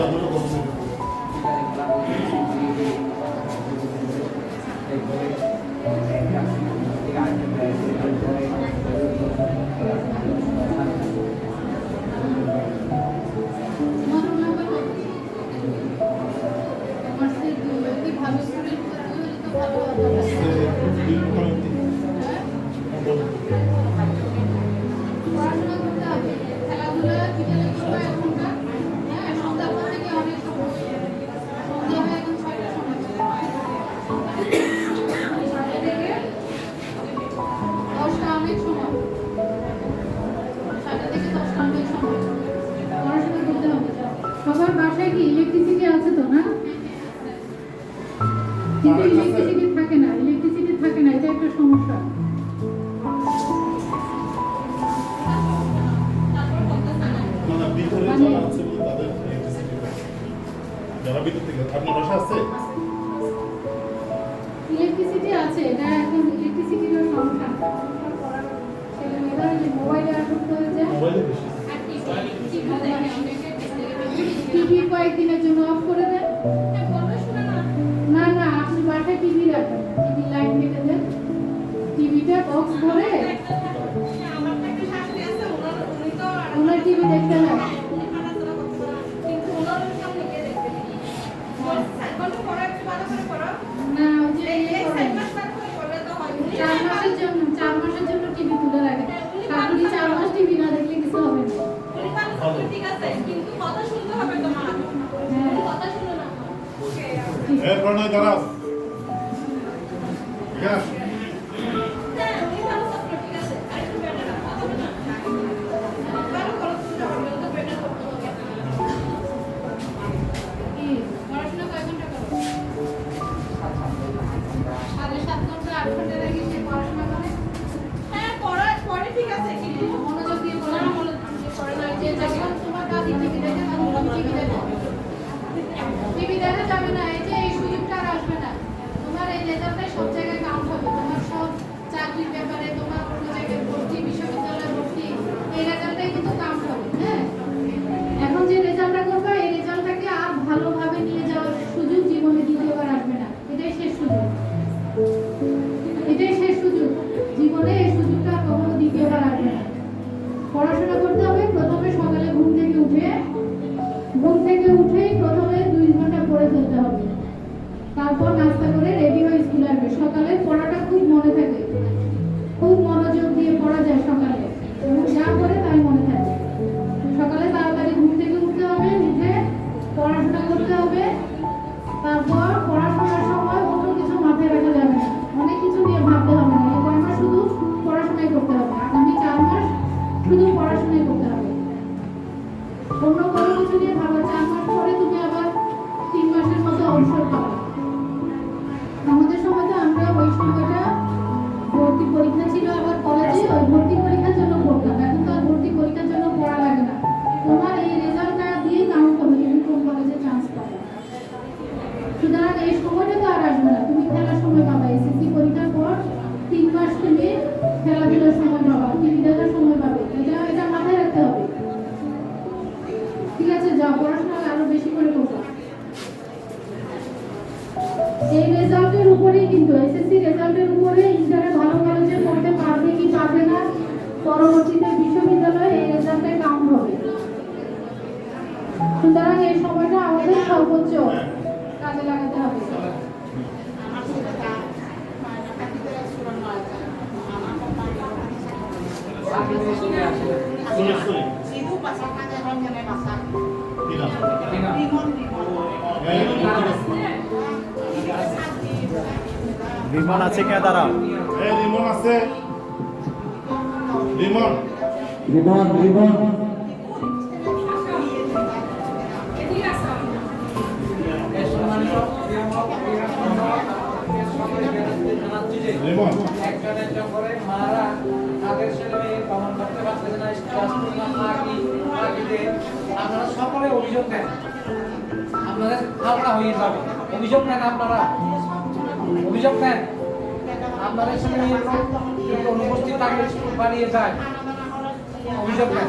Ela nunca conseguiu. Electricity থাকে না electricity থাকে না এটা একটা সমস্যা। ইলেকট্রিসিটি আছে এটা ইলেকট্রিসিটির সমস্যা মোবাইলে আসক্ত হয়ে যায় মোবাইলে বেশি। টিভি কয়েকদিনের জন্য অফ করে দেয়। টিভি রাখবেন টিভি লাইট কেটে দেন টিভিটা বক্স ভরে ওনার টিভি দেখতে না। ঠিক আছে কিন্তু কথা শুনতে হবে তোমার কথা শুনো না ওকে এরপর নয় দাঁড়াও। হ্যাঁ। নাস্তা করে রেডি হয়ে আসবে সকালে পড়াটা খুব মনে থাকে। খুব মনোযোগ দিয়ে পড়া যায় সকালে। এই সময়টা তো আর আসবে না। তুমি খেলার সময় পাবা। এসএসসি পরীক্ষার পর তিন মাস তুমি খেলাধুলার সময় পাবা টিভি দেখার সময় পাবে। এটা এটা মাথায় রাখতে হবে। ঠিক আছে, যাও, পড়াশোনা আরও বেশি করে করব এই রেজাল্টের উপরেই কিন্তু, এসএসসি রেজাল্টের উপরে ইন্টারে ভালো ভালো পড়তে পারবে কি পারবে না, পরবর্তীতে বিশ্ববিদ্যালয়ে এই রেজাল্টে কাউন্ট হবে। সুতরাং এই সময়টা আমাদের সর্বোচ্চ। কাজে লাগাতে হবে। বিমান আছে কে দাঁড়া বিমান আছে। বিমান বিমান বিমান আপনারা সকলে অভিযোগ দেন আপনাদের ধারণা হয়ে যাবে অভিযোগ নেন আপনারা অভিযোগ নেন আপনাদের সঙ্গে অনুপস্থিত থাকলে স্কুল বাড়িয়ে যায় অভিযোগ নেন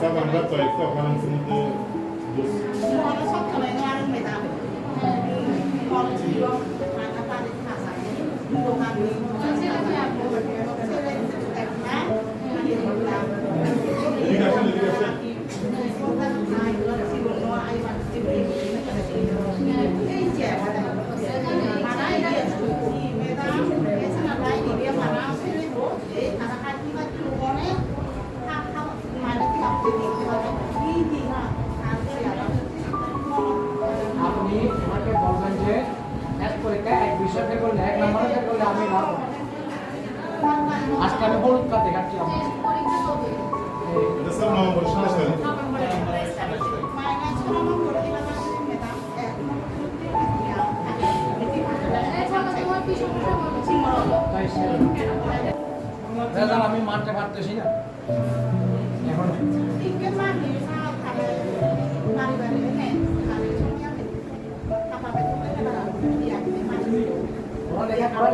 사방과 떠있어 가는 승도 Thank you.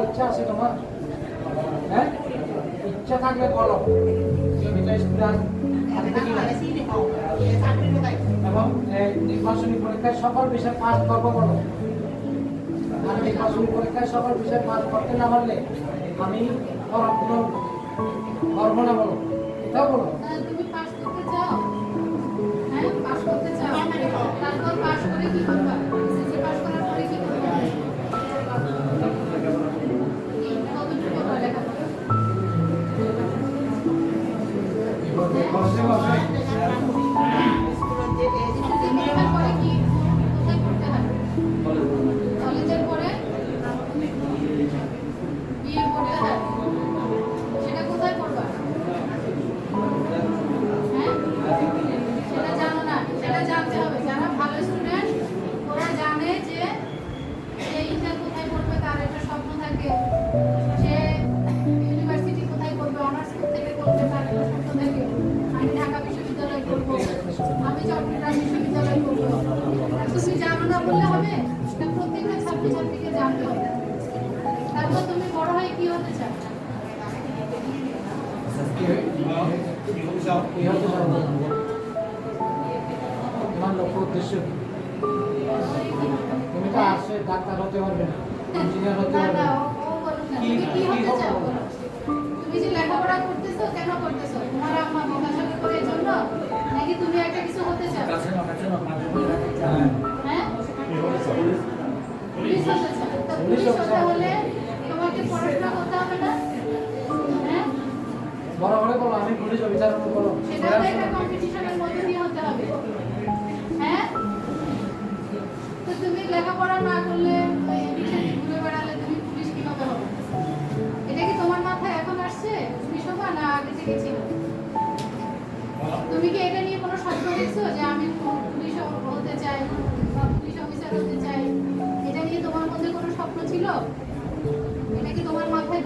ইচ্ছা আছে তোমার? হ্যাঁ? ইচ্ছা থাকলে না এবং নির্বাচনী পরীক্ষায় সকল বিষয়ে পাস করব বলো। আর নির্বাচনী পরীক্ষায় সকল বিষয়ে পাস করতে না পারলে আমি পড়াশুনো করব না বলো। এটাও বলো। বললে হবে? এটা প্রত্যেকটা ছাত্রছাত্রীকে জানতে হবে। তারপর তুমি বড় হয়ে কি হতে চাও? তোমার লক্ষ্য উদ্দেশ্য তুমি তো আসছে ডাক্তার হতে পারবে না ইঞ্জিনিয়ার হতে না পারবে না। না। না তুমি কি হতে চাও। তুমি যে লেখাপড়া করতেছো কেন একটা কম্পিটিশনের মধ্যে দিয়ে হতে হবে। হ্যাঁ? তো তুমি লেখাপড়া না করলে ঘুরে বেড়ালে তুমি এটা কি তোমার মাথায় এখন আসছে? পুলিশ হবা না আগে থেকে তুমি কি এটা নিয়ে কোনো স্বপ্ন দেখছ যে আমি পুলিশ হতে চাই, বা পুলিশ অফিসার হতে চাই? এটা নিয়ে তোমার মধ্যে কোনো স্বপ্ন ছিল? এটা কি তোমার মাথায়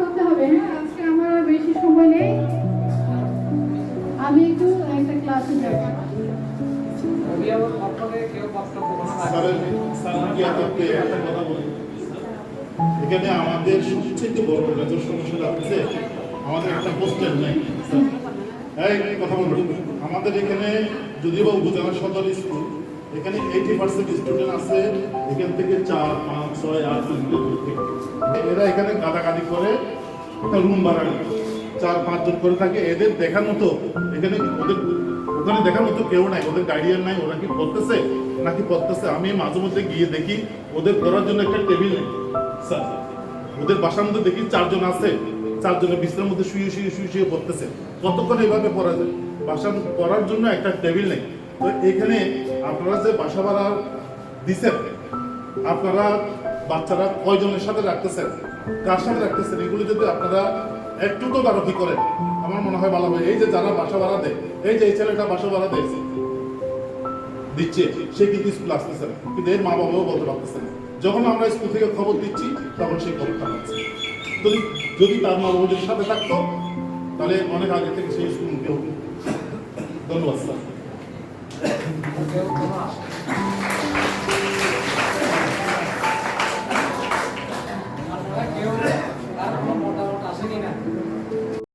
করতে হবে। হ্যাঁ আজকে আমার আর বেশি সময় নেই। আমি একটু একটা ক্লাসে যাব। এখানে আমাদের সবচেয়ে বড় মেজর সমস্যাটা হচ্ছে আমাদের একটা হোস্টেল নেই। এই কথা বলুন। আমাদের এখানে যদিও বা উপজেলা সদর স্কুল এখানে এইটি পার্সেন্ট স্টুডেন্ট আছে, এখান থেকে চার, পাঁচ, ছয়, আট এরা এখানে গাদাগাদি করে একটা রুম ভাড়া। চার পাঁচজন করে থাকে। এদের দেখার মতো এখানে ওদের ওখানে দেখার মতো কেউ নাই। ওদের গার্ডিয়ান নাই। ওরা কি করতেছে নাকি করতেছে আমি মাঝে মধ্যে গিয়ে দেখি ওদের করার জন্য একটা টেবিল নেই। স্যার, ওদের বাসার মধ্যে দেখি চারজন আছে। চারজনের বিছানার মধ্যে শুয়ে শুয়ে শুয়ে শুয়ে পড়তেছে। কতক্ষণ এভাবে পড়া যায়? বাসা করার জন্য একটা টেবিল নেই। তো এখানে আপনারা যে বাসা ভাড়া দিচ্ছেন আপনারা বাচ্চারা কয়জনের সাথে রাখতেছেন, কার সাথে রাখতেছেন, এগুলো যদি আপনারা একটু তো দারকি করেন, আমার মনে হয় ভালো হবে এই যে যারা বাসা ভাড়া দেয়, এই যে এই ছেলেটা বাসা ভাড়া দেয় দিচ্ছে, সে কিন্তু স্কুল আসতেছে না, কিন্তু এর মা বাবাও বলতে পারতেছে না। যখন আমরা স্কুল থেকে খবর দিচ্ছি, তখন সেই খবরটা পাচ্ছে। যদি যদি তার মা বাবা যদি সাথে থাকতো, তাহলে অনেক আগে থেকে সেই স্কুল ধন্যবাদ, স্যার। Eu não acho.